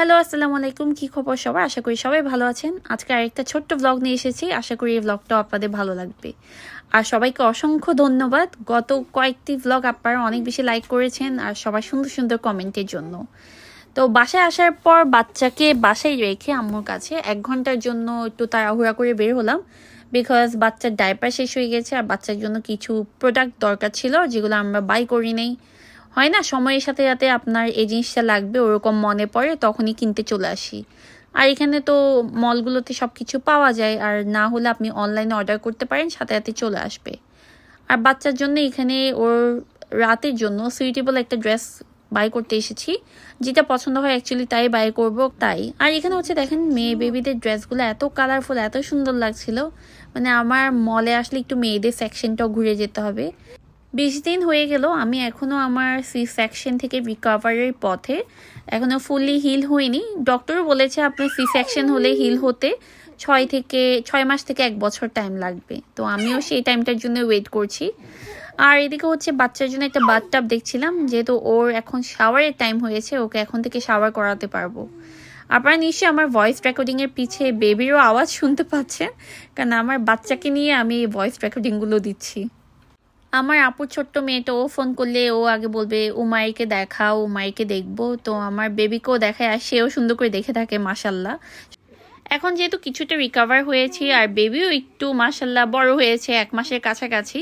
Hello, আসসালামু আলাইকুম। কি খবর সবার? আশা করি সবাই ভালো আছেন। আজকে আরেকটা ছোট্ট ব্লগ নিয়ে এসেছি। আশা করি এই ব্লগটাও আপনাদের ভালো লাগবে। আর সবাইকে অসংখ্য ধন্যবাদ। গত কয়েকটি ব্লগ আপনারা অনেক বেশি লাইক করেছেন আর সবাই সুন্দর সুন্দর কমেন্টের জন্য। তো বাসায় আসার পর বাচ্চাকে বাসায় রেখে আম্মুর কাছে এক ঘণ্টার জন্য একটু তাড়াহুড়া করে বের হলাম। বিকজ বাচ্চার ডায়পার শেষ হয়ে গেছে আর বাচ্চার জন্য কিছু প্রোডাক্ট দরকার ছিল যেগুলো আমরা বাই করি নেই। হয় না? সময়ের সাথে সাথে আপনার এই জিনিসটা লাগবে, ওরকম মনে পড়ে, তখনই কিনতে চলে আসি। আর এখানে তো মলগুলোতে সব কিছু পাওয়া যায়, আর না হলে আপনি অনলাইনে অর্ডার করতে পারেন, সাথে সাথে চলে আসবে। আর বাচ্চার জন্য এখানে ওর রাতের জন্য সুইটেবল একটা ড্রেস বাই করতে এসেছি, যেটা পছন্দ হয় অ্যাকচুয়ালি তাই বাই করব তাই। আর এখানে হচ্ছে দেখেন, মেয়ে বেবিদের ড্রেসগুলো এত কালারফুল এত সুন্দর লাগছিল। মানে আমার মলে আসলে একটু মেয়েদের সেকশনটাও ঘুরে যেতে হবে। বিশ দিন হয়ে গেল, আমি এখনও আমার সি সেকশন থেকে রিকভারের পথে এখনও ফুললি হিল হইনি। ডক্টরও বলেছে আপনার সি সেকশন হলে হিল হতে ছয় থেকে, ছয় মাস থেকে এক বছর টাইম লাগবে। তো আমিও সেই টাইমটার জন্য ওয়েট করছি। আর এদিকে হচ্ছে বাচ্চার জন্য একটা বাথটাব দেখছিলাম, যেহেতু ওর এখন শাওয়ারের টাইম হয়েছে, ওকে এখন থেকে শাওয়ার করাতে পারব। আপনারা নিশ্চয়ই আমার ভয়েস রেকর্ডিংয়ের পিছে বেবিরও আওয়াজ শুনতে পাচ্ছেন, কারণ আমার বাচ্চাকে নিয়ে আমি এই ভয়েস রেকর্ডিংগুলো দিচ্ছি। আমার আপুর ছোট্ট মেয়েটা ও ফোন করলে ও আগে বলবে উমাইকে দেখাও উমাইকে দেখব। তো আমার বেবিকেও দেখায় আর সেও সুন্দর করে দেখে থাকে মাসাল্লাহ এখন যেহেতু কিছুটা রিকভার হয়েছি আর বেবিও একটু মাসাল্লাহ বড় হয়েছে এক মাসের কাছাকাছি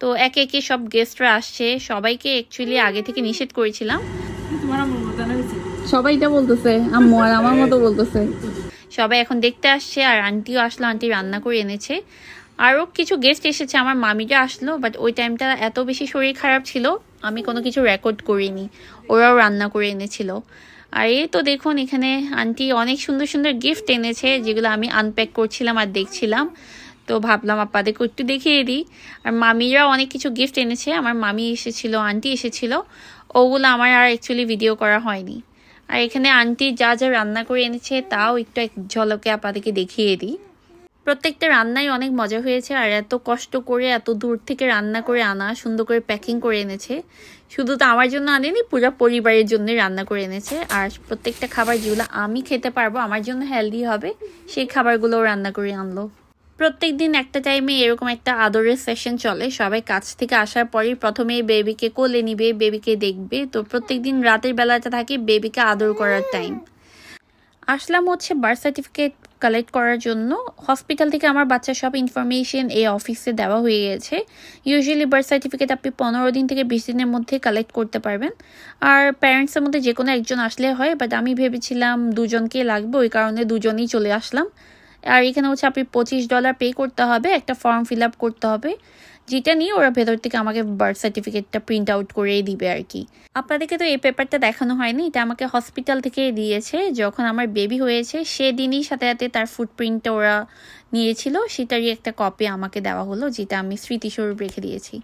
তো একে একে সব গেস্টরা আসছে। সবাইকে অ্যাকচুয়ালি আগে থেকে নিষেধ করেছিলাম। সবাই এটা বলতেছে আম্মু আর আমার মতো বলতেছে। সবাই এখন দেখতে আসছে আর আন্টিও আসলো আন্টি রান্না করে এনেছে। আরও কিছু গেস্ট এসেছে, আমার মামিটা আসলো বাট ওই টাইমটা এত বেশি শরীর খারাপ ছিল, আমি কোনো কিছু রেকর্ড করিনি। ওরাও রান্না করে এনেছিল। আর এই তো দেখুন, এখানে আন্টি অনেক সুন্দর সুন্দর গিফট এনেছে, যেগুলো আমি আনপ্যাক করছিলাম আর দেখছিলাম। তো ভাবলাম আপনাদেরকে একটু দেখিয়ে দিই। আর মামিরা অনেক কিছু গিফট এনেছে, আমার মামি এসেছিল আন্টি এসেছিল, ওগুলো আমার আর অ্যাকচুয়ালি ভিডিও করা হয়নি। আর এখানে আন্টি যা যা রান্না করে এনেছে, তাও একটু এক ঝলকে আপনাদেরকে দেখিয়ে দিই। প্রত্যেকটা রান্নাই অনেক মজা হয়েছে আর এত কষ্ট করে, এত দূর থেকে রান্না করে আনা, সুন্দর করে প্যাকিং করে এনেছে। শুধু তো আমার জন্য আনেনি, পুরো পরিবারের জন্য রান্না করে এনেছে। আর প্রত্যেকটা খাবার যেগুলো আমি খেতে পারব, আমার জন্য হেলদি হবে, সেই খাবারগুলোও রান্না করে আনলো। প্রত্যেক দিন একটা টাইমে এরকম একটা আদরের সেশন চলে। সবাই কাছ থেকে আসার পরেই প্রথমে বেবিকে কোলে নিবে বেবিকে দেখবে। তো প্রত্যেক দিন রাতের বেলাটা থাকে বেবিকে আদর করার টাইম আসলাম হচ্ছে বার্থ সার্টিফিকেট কালেক্ট করার জন্য। হসপিটাল থেকে আমার বাচ্চা সব ইনফরমেশন এই অফিসে দেওয়া হয়ে গেছে। ইউজুয়ালি বার্থ সার্টিফিকেট আপনি পনেরো দিন থেকে বিশ দিনের মধ্যে কালেক্ট করতে পারবেন। আর প্যারেন্টসের মধ্যে যে কোনো একজন আসলে হয় বাট আমি ভেবেছিলাম দুজনকে লাগবে, ওই কারণে দুজনেই চলে আসলাম। আর এখানে হচ্ছে আপনি পঁচিশ ডলার পে করতে হবে, একটা ফর্ম ফিল আপ করতে হবে, যেটা নিয়ে ওরা ভেতর থেকে আমাকে বার্থ সার্টিফিকেটটা প্রিন্ট আউট করেই দিবে আর কি। আপনাদেরকে তো এই পেপারটা দেখানো হয়নি, এটা আমাকে হসপিটাল থেকে দিয়েছে, যখন আমার বেবি হয়েছে সেদিনই সাথে সাথে তার ফুটপ্রিন্টটা ওরা নিয়েছিল, সেটারই একটা কপি আমাকে দেওয়া হলো, যেটা আমি স্মৃতিস্বরূপ রেখে দিয়েছি।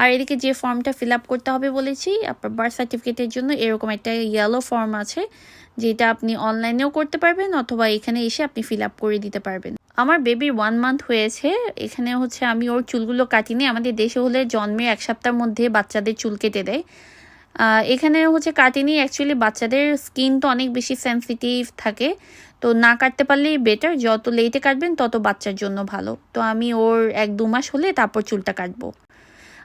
আর এদিকে যে ফর্মটা ফিল আপ করতে হবে বলেছি, আপনার বার্থ সার্টিফিকেটের জন্য এরকম একটা ইয়েলো ফর্ম আছে, যেটা আপনি অনলাইনেও করতে পারবেন অথবা এখানে এসে আপনি ফিল আপ করে দিতে পারবেন। আমার বেবির ওয়ান মান্থ হয়েছে, এখানে হচ্ছে আমি ওর চুলগুলো কাটিনি, আমাদের দেশে হলে জন্মের এক সপ্তাহের মধ্যে বাচ্চাদের চুল কেটে দেয়। এখানে হচ্ছে কাটিনি অ্যাকচুয়ালি বাচ্চাদের স্কিন তো অনেক বেশি সেন্সিটিভ থাকে, তো না কাটতে পারলেই বেটার যত লেটে কাটবেন তত বাচ্চার জন্য ভালো। তো আমি ওর এক দু মাস হলে তারপর চুলটা কাটবো।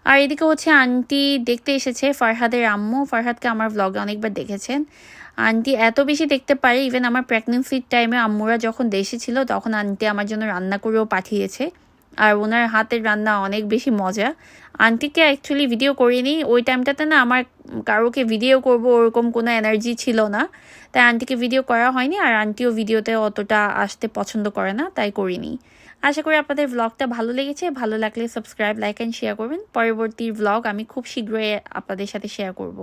আর এদিকে হচ্ছে আন্টি দেখতে এসেছে, ফারহাদের আম্মু। ফারহাদকে আমার ব্লগে অনেকবার দেখেছেন। আন্টি এত বেশি দেখতে পারে ইভেন আমার প্রেগনেন্সির টাইমে আম্মুরা যখন দেশে ছিল, তখন আন্টি আমার জন্য রান্না করেও পাঠিয়েছে। আর ওনার হাতের রান্না অনেক বেশি মজা। আন্টিকে অ্যাকচুয়ালি ভিডিও করিনি, ওই টাইমটাতে না আমার কারোকে ভিডিও করব ওরকম কোনো এনার্জি ছিল না। তাই আন্টিকে ভিডিও করা হয়নি আর আন্টিও ভিডিওতে অতটা আসতে পছন্দ করে না, তাই করিনি। আশা করি আপনাদের ব্লগটা ভালো লেগেছে, ভালো লাগলে সাবস্ক্রাইব লাইক অ্যান্ড শেয়ার করবেন। পরবর্তী ব্লগ আমি খুব শীঘ্রই আপনাদের সাথে শেয়ার করব।